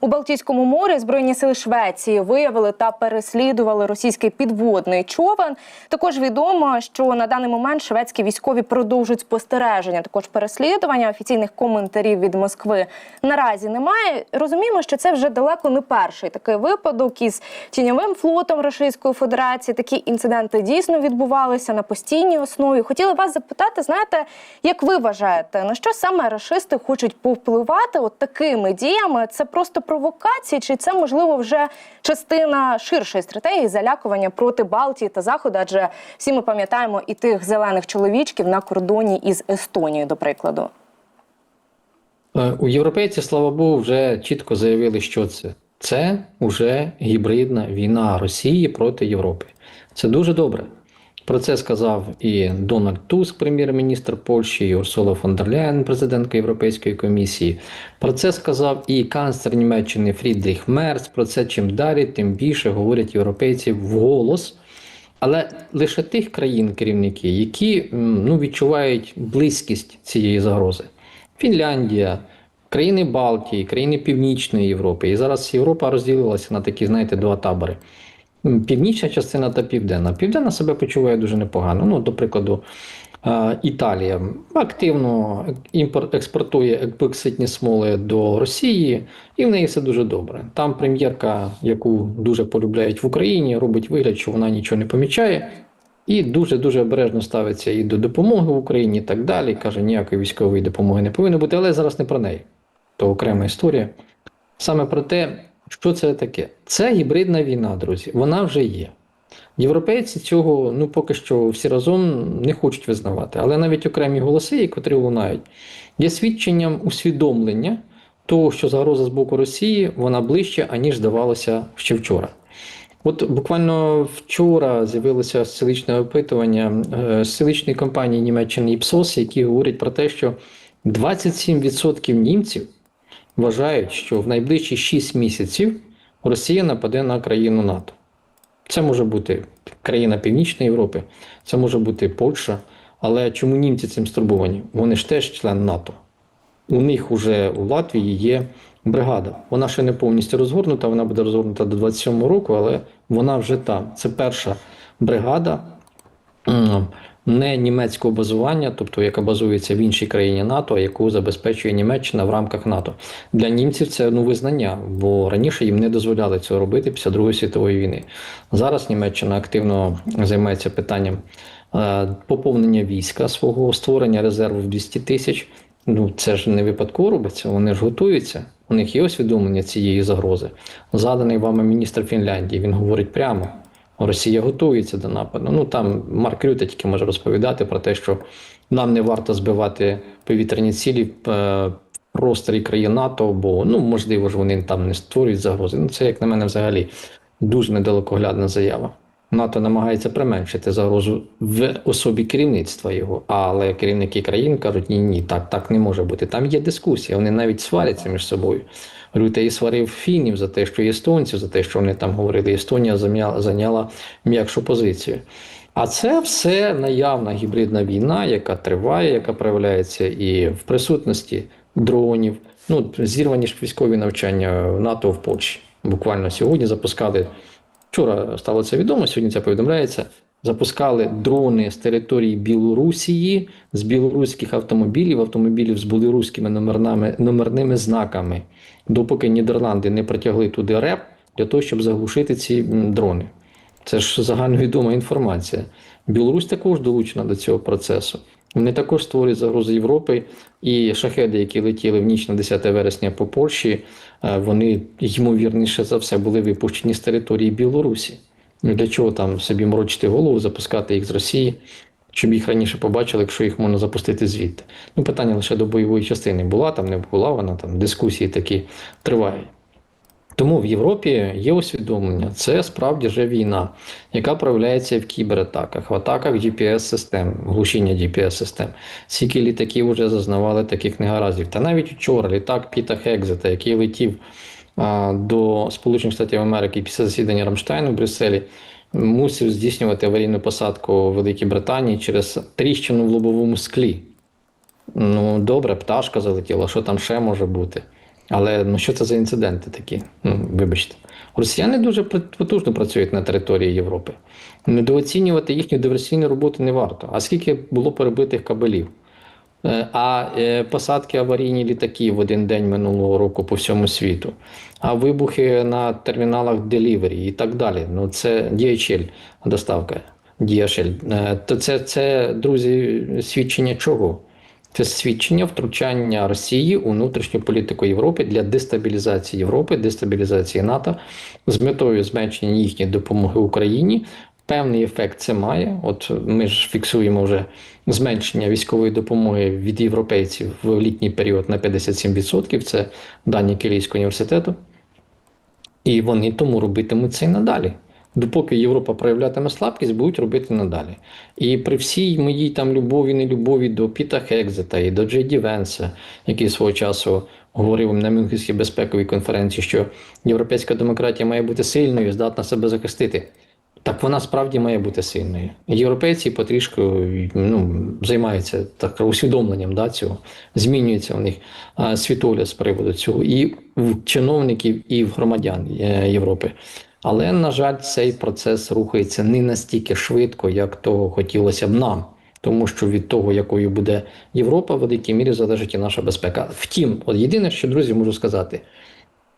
У Балтійському морі збройні сили Швеції виявили та переслідували російський підводний човен. Також відомо, що на даний момент шведські військові продовжують спостереження. Також переслідування офіційних коментарів від Москви наразі немає. Розуміємо, що це вже далеко не перший такий випадок із тіньовим флотом Російської Федерації. Такі інциденти дійсно відбувалися на постійній основі. Хотіла вас запитати, знаєте, як ви вважаєте, на що саме рашисти хочуть повпливати от такими діями? Це просто провокації, чи це можливо вже частина ширшої стратегії залякування проти Балтії та Заходу? Адже всі ми пам'ятаємо і тих зелених чоловічків на кордоні із Естонією, до прикладу. Е, У європейців, слава Богу, вже чітко заявили, що це. Це вже гібридна війна Росії проти Європи. Це дуже добре. Про це сказав і Дональд Туск, прем'єр-міністр Польщі, і Урсула фон дер Ляєн, президентка Європейської комісії. Про це сказав і канцлер Німеччини Фрідріх Мерц. Про це чим далі, тим більше говорять європейці вголос. Але лише тих країн керівники, які ну, відчувають близькість цієї загрози. Фінляндія, країни Балтії, країни Північної Європи. І зараз Європа розділилася на такі, знаєте, два табори. Північна частина та південна. Південна себе почуває дуже непогано. Ну, до прикладу, Італія активно імпорт експортує епоксидні смоли до Росії, і в неї все дуже добре. Там прем'єрка, яку дуже полюбляють в Україні, робить вигляд, що вона нічого не помічає. І дуже дуже обережно ставиться і до допомоги в Україні, і так далі. Каже, ніякої військової допомоги не повинно бути, але зараз не про неї. То окрема історія. Саме про те, що це таке. Це гібридна війна, друзі. Вона вже є. Європейці цього ну поки що всі разом не хочуть визнавати. Але навіть окремі голоси, котрі лунають, є свідченням усвідомлення того, що загроза з боку Росії вона ближче, аніж здавалося ще вчора. От буквально вчора з'явилося столичне опитування е, столичної компанії Німеччини Ipsos, які говорять про те, що 27% німців вважають, що в найближчі 6 місяців Росія нападе на країну НАТО. Це може бути країна Північної Європи, це може бути Польща. Але чому німці цим стурбовані? Вони ж теж член НАТО. У них уже у Латвії є бригада. Вона ще не повністю розгорнута, вона буде розгорнута до 27-го року, але вона вже там. Це перша бригада не німецького базування, тобто яка базується в іншій країні НАТО, яку забезпечує Німеччина в рамках НАТО. Для німців це ну, визнання, бо раніше їм не дозволяли цього робити після Другої світової війни. Зараз Німеччина активно займається питанням е, поповнення війська свого створення резерву в 200 тисяч. Ну, це ж не випадково робиться, вони ж готуються. У них є усвідомлення цієї загрози. Заданий вами міністр Фінляндії, він говорить прямо: Росія готується до нападу. Ну там Марк Рюте тільки може розповідати про те, що нам не варто збивати повітряні цілі в е, просторі країн НАТО, бо ну можливо ж вони там не створюють загрози. Ну це, як на мене, взагалі дуже недалекоглядна заява. НАТО намагається применшити загрозу в особі керівництва його, але керівники країн кажуть, ні, ні, так, так не може бути. Там є дискусія, вони навіть сваряться між собою. Рюте сварив фінів за те, що естонців, за те, що вони там говорили, Естонія зайняла м'якшу позицію. А це все наявна гібридна війна, яка триває, яка проявляється і в присутності дронів. Ну, зірвані ж військові навчання в НАТО в Польщі. Буквально сьогодні запускали. Вчора стало це відомо, сьогодні це повідомляється. Запускали дрони з території Білорусії, з білоруських автомобілів, автомобілів з білоруськими номерними, номерними знаками, допоки Нідерланди не притягли туди РЕП для того, щоб заглушити ці дрони. Це ж загальновідома інформація. Білорусь також долучена до цього процесу. Вони також створюють загрозу Європи, і шахеди, які летіли в ніч на 10 вересня по Польщі, е, вони ймовірніше за все були випущені з території Білорусі. Для чого там собі морочити голову, запускати їх з Росії, щоб їх раніше побачили, якщо їх можна запустити звідти? Ну, питання лише до бойової частини була, там не була вона, там дискусії такі тривають. Тому в Європі є усвідомлення, це справді вже війна, яка проявляється в кібератаках, в атаках GPS-систем, глушіння GPS-систем. Скільки літаків вже зазнавали таких негараздів. Та навіть вчора літак Піта Хекзета, який летів до Сполучених Штатів Америки після засідання Рамштайну в Брюсселі, мусив здійснювати аварійну посадку у Великій Британії через тріщину в лобовому склі. Ну, добре, пташка залетіла, що там ще може бути? Але ну що це за інциденти такі? Ну, вибачте. Росіяни дуже потужно працюють на території Європи. Недооцінювати їхню диверсійну роботу не варто. А скільки було перебитих кабелів? Е, А е, посадки аварійні літаків в один день минулого року по всьому світу, а вибухи на терміналах Delivery і так далі. Ну це DHL доставка. DHL. Е, То це, це, друзі, свідчення чого? Це свідчення втручання Росії у внутрішню політику Європи для дестабілізації Європи, дестабілізації НАТО з метою зменшення їхньої допомоги Україні. Певний ефект це має. От ми ж фіксуємо вже зменшення військової допомоги від європейців в літній період на 57%. Це дані Київського університету. І вони тому робитимуть це і надалі. Допоки Європа проявлятиме слабкість, будуть робити надалі. І при всій моїй там любові, нелюбові до Піта Хекзета і до Джей Ді Венса, який свого часу говорив на Мюнхенській безпековій конференції, що європейська демократія має бути сильною, здатна себе захистити. Так вона справді має бути сильною. Європейці потрішку ну, займаються так усвідомленням да, цього, змінюється у них світогляд з приводу цього і в чиновників, і в громадян е, Європи. Але, на жаль, цей процес рухається не настільки швидко, як того хотілося б нам. Тому що від того, якою буде Європа, в великій мірі залежить і наша безпека. Втім, от єдине, що друзі, можу сказати,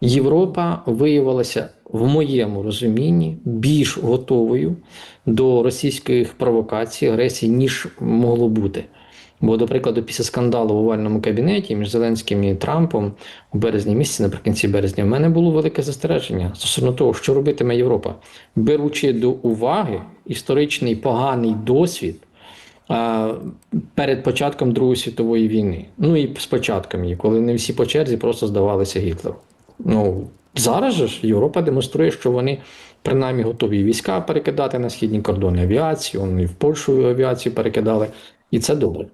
Європа виявилася в моєму розумінні більш готовою до російських провокацій, агресій, ніж могло бути. Бо, до прикладу, після скандалу в овальному кабінеті між Зеленським і Трампом у березні місяці, наприкінці березня, в мене було велике застереження стосовно того, що робитиме Європа, беручи до уваги історичний поганий досвід а, перед початком Другої світової війни. Ну і з її, коли не всі по черзі просто здавалися Гітлеру. Ну, зараз ж Європа демонструє, що вони принаймні готові війська перекидати на східні кордони авіацію, вони в Польщу авіацію перекидали, і це добре.